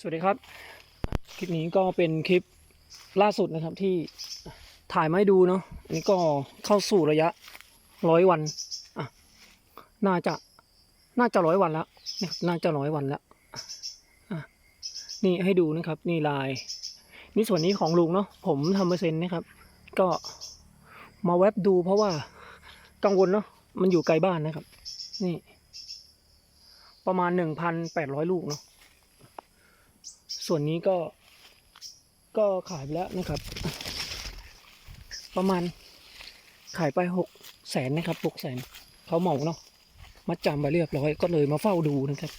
สวัสดีครับ คลิปนี้ก็เป็นคลิปล่าสุดนะครับที่ถ่ายมาให้ดูเนาะอันนี้ก็เข้าสู่ระยะร้อยวันอะน่าจะน่าจะร้อยวันแล้วนะครับน่าจะร้อยวันแล้วอะนี่ให้ดูนะครับนี่ลาย นี่ส่วนนี้ของลุงเนาะผมทำเปอร์เซ็นต์นะครับ ก็มาแวบดูเพราะว่ากังวลเนาะมันอยู่ไกลบ้านนะครับ นี่ ประมาณหนึ่งพันแปดร้อยลูกเนาะ ส่วนนี้ก็ก็ขายไปแล้วนะครับ ประมาณขายไปหกแสนนะครับหกแสนเขาเหมาเนาะมัดจำไปเรียบร้อยก็เลยมาเฝ้าดูนะครับ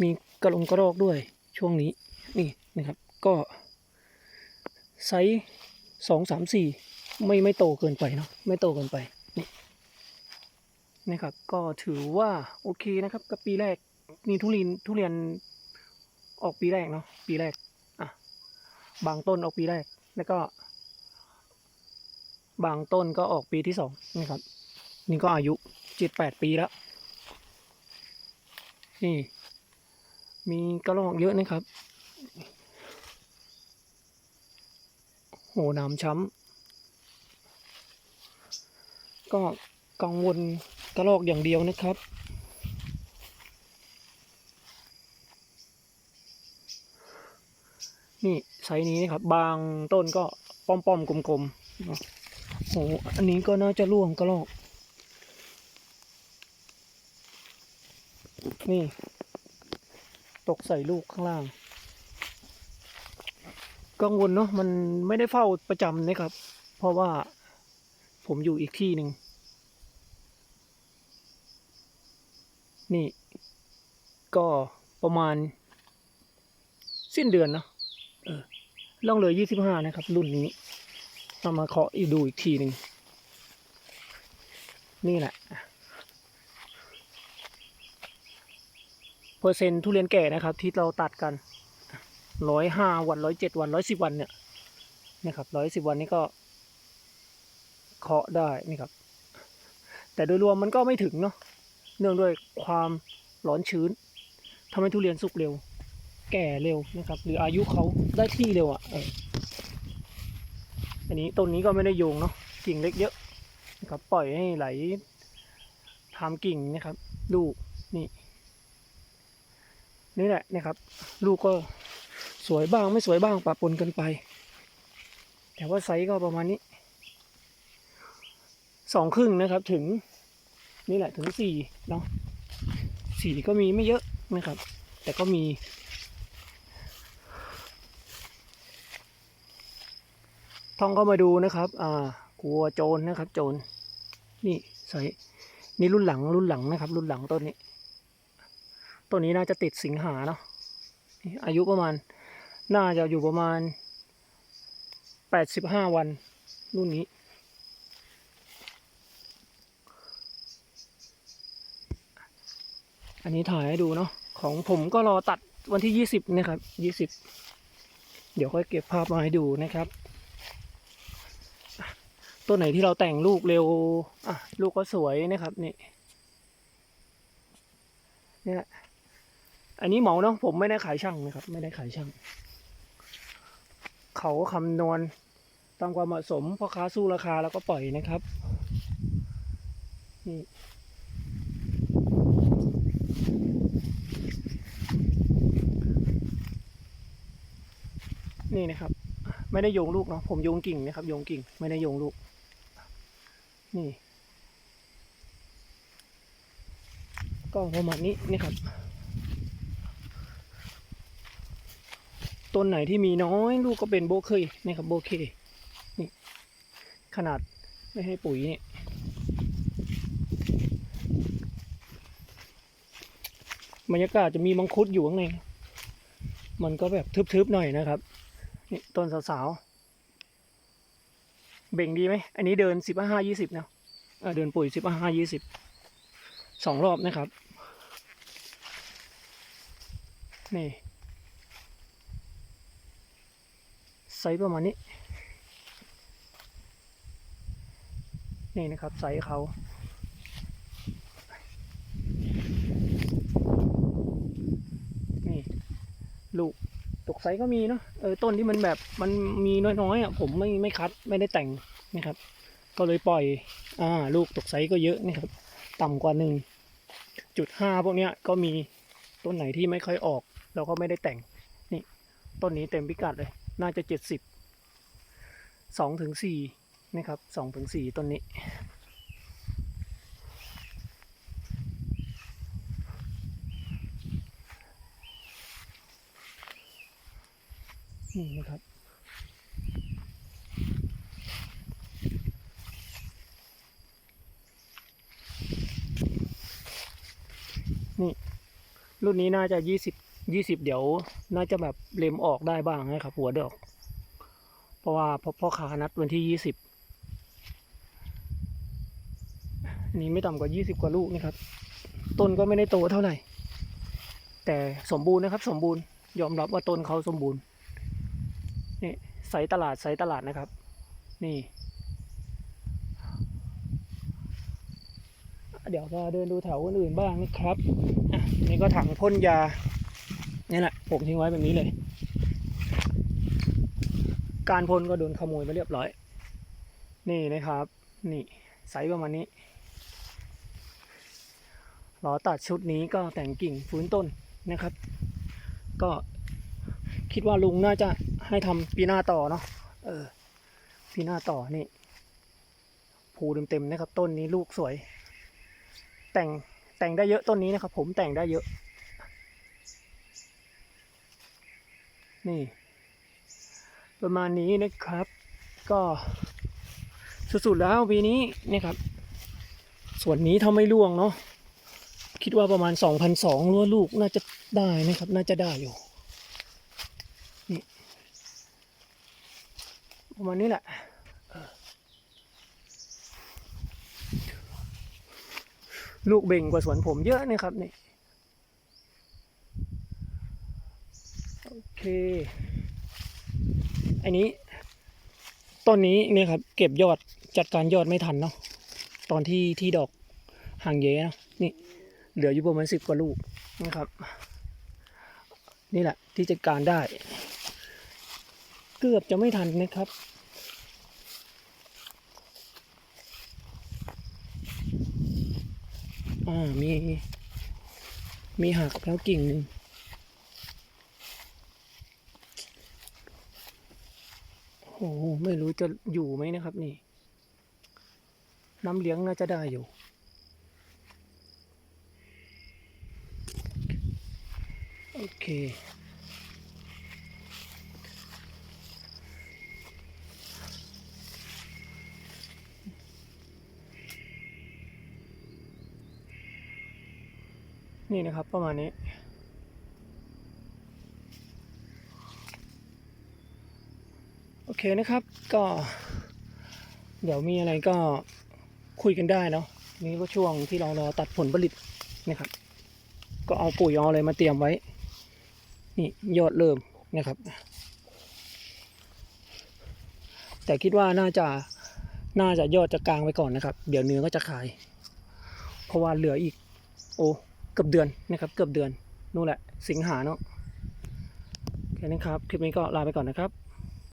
มีกระลงกระรอกด้วยช่วงนี้นี่นะครับก็ไซส์สองสามสี่ไม่ไม่โตเกินไปเนาะไม่โตเกินไปนี่นะครับก็ถือว่าโอเคนะครับกับปีแรกนี่ทุเรียนทุเรียน ออกปีแรกเนาะปีแรกอะบางต้นออกปีแรกแล้วก็ บางต้นก็ออกปีที่สองนะครับ นี่ก็อายุเจ็ดแปดปีแล้ว นี่ มีกระรอกเยอะนะครับโหน้ำช้ำก็กังวลกระรอกอย่างเดียวนะครับ นี่ ไซส์นี้นะครับ บางต้นก็ป้อมป้อมๆกลมๆเนาะโหอันนี้ก็น่าจะร่วงกระลอกนี่ ตกใส่ลูกข้างล่าง กังวลเนาะมันไม่ได้เฝ้าประจำนะครับ เพราะว่าผมอยู่อีกที่หนึ่งนี่ ก็ประมาณสิ้นเดือนเนาะ ล่องเลยยี่สิบห้านะครับ รุ่นนี้เอามาเคาะอีดูอีกทีหนึ่งนี่แหละเปอร์เซ็นต์ทุเรียนแก่นะครับ ที่เราตัดกันร้อยห้าวันร้อยเจ็ดวันร้อยสิบวันเนี่ยนะครับร้อยสิบวันนี้ก็เคาะได้นี่ครับ แต่โดยรวมมันก็ไม่ถึงเนาะเนื่องด้วยความร้อนชื้นทำให้ทุเรียนสุกเร็ว แก่เร็วนะครับ หรืออายุเขาได้ที่เร็วอะอออันนี้ต้นนี้ก็ไม่ได้โยงเนาะกิ่งเล็กเยอะนะครับปล่อยให้ไหลทำกิ่งนะครับลูกนี่นี่แหละนะครับ ลูกก็สวยบ้างไม่สวยบ้างปะปนกันไป แต่ว่าไซส์ก็ประมาณนี้สองครึ่งนะครับถึงนี่แหละถึงสี่เนาะสี่ก็มีไม่เยอะนะครับ แต่ก็มี ท่องเข้ามาดูนะครับ อ่ากลัวโจรนะครับ โจร นี่ใส่นี่รุ่นหลังรุ่นหลังนะครับ รุ่นหลังต้นนี้ ต้นนี้น่าจะติดสิงหาเนาะนี่อายุประมาณ น่าจะอยู่ประมาณแปดสิบห้าวัน รุ่นนี้ อันนี้ถ่ายให้ดูเนาะ ของผมก็รอตัดวันที่ยี่สิบนะครับยี่สิบ เดี๋ยวค่อยเก็บภาพมาให้ดูนะครับ ตัวไหนที่เราแต่งลูกเร็ว อะ ลูกก็สวยนะครับนี่นี่แหละอันนี้เหมาเนาะผมไม่ได้ขายช่างนะครับ ไม่ได้ขายช่าง เขาคำนวณตามความเหมาะสมพ่อค้าสู้ราคาแล้วก็ปล่อยนะครับนี่นี่นะครับ ไม่ได้โยงลูกเนาะผมโยงกิ่งนะครับโยงกิ่ง ไม่ได้โยงลูก นี่ก็ประมาณนี้นี่ครับ ต้นไหนที่มีน้อยลูกก็เป็นโบเคยนะครับโบเคนี่ขนาดไม่ให้ปุ๋ยนี่บรรยากาศจะมีมังคุดอยู่ข้างใน มันก็แบบทึบๆหน่อยนะครับ นี่ต้นสาวๆ เบ่งดีไหม อันนี้เดินสิบห้ายี่สิบนะเดินปุ๋ยสิบห้ายี่สิบสองรอบนะครับ นี่ไซส์ประมาณนี้ นี่นะครับไซส์เขานี่ ลูก ตกไซก็มีเนาะเออต้นที่มันแบบมันมีน้อยๆอะผมไม่ไม่คัดไม่ได้แต่งนะครับ ก็เลยปล่อยอ่าลูกตกไซก็เยอะนะครับ ต่ำกว่าหนึ่งจุดห้าพวกเนี้ยก็มีต้นไหนที่ไม่ค่อยออก เราก็ไม่ได้แต่งนี่ต้นนี้เต็มพิกัดเลย น่าจะเจ็ดสิบสองถึงสี่นะครับสองถึงสี่ต้นนี้ นี่นะครับ นี่ รุ่นนี้น่าจะยี่สิบยี่สิบเดี๋ยว น่าจะแบบเล็มออกได้บ้างนะครับ หัวดอก เพราะว่าพ่อพ่อค้านัดวันที่ยี่สิบนี่ไม่ต่ำกว่ายี่สิบกว่าลูกนะครับ ต้นก็ไม่ได้โตเท่าไหร่ แต่สมบูรณ์นะครับ สมบูรณ์ยอมรับว่าต้นเขาสมบูรณ์ นี่ไซส์ตลาดไซส์ตลาดนะครับ นี่ เดี๋ยวจะเดินดูแถวอื่นบ้างนะครับนี่ก็ถังพ่นยานี่แหละผมทิ้งไว้แบบนี้เลย การพ่นก็โดนขโมยไปเรียบร้อย นี่นะครับ นี่ไซส์ประมาณนี้ล้อตัดชุดนี้ก็แต่งกิ่งฟื้นต้นนะครับ ก็ คิดว่าลุงน่าจะให้ทำปีหน้าต่อเนาะเออ ปีหน้าต่อนี่ภูเต็มๆนะครับ ต้นนี้ลูกสวย แต่งแต่งได้เยอะต้นนี้นะครับ ผมแต่งได้เยอะ นี่ ประมาณนี้นะครับ ก็สุดๆแล้วปีนี้นี่ครับ ส่วนนี้ถ้าไม่ล่วงเนาะคิดว่าประมาณสองพันสองรั้วลูกน่าจะได้นะครับ น่าจะได้อยู่ ประมาณนี้แหละลูกเบ่งกว่าสวนผมเยอะนะครับนี่โอเค อันนี้ต้นนี้นี่ครับ เก็บยอดจัดการยอดไม่ทันเนาะตอนที่ที่ดอกห่างเย้เนอะนี่ เหลืออยู่ประมาณสิบกว่าลูกนะครับ นี่แหละที่จัดการได้ เกือบจะไม่ทันนะครับ อ่า มี มีหักแล้วกิ่งหนึ่งโอ้โหไม่รู้จะอยู่ไหมนะครับนี่ น้ำเลี้ยงน่าจะได้อยู่ โอเค นี่นะครับประมาณนี้ โอเคนะครับก็ เดี๋ยวมีอะไรก็คุยกันได้เนาะนี่ก็ช่วงที่เรารอตัดผลผลิตนะครับ ก็เอาปุ๋ยเอาอะไรมาเตรียมไว้ นี่ยอดเริ่มนะครับ แต่คิดว่าน่าจะน่าจะยอดจะกลางไปก่อนนะครับ เดี๋ยวเนื้อก็จะขาย เพราะว่าเหลืออีก โอ้ เกือบเดือนนะครับ เกือบเดือนนู่นแหละสิงหาเนาะแค่นั้นครับ คลิปนี้ก็ลาไปก่อนนะครับ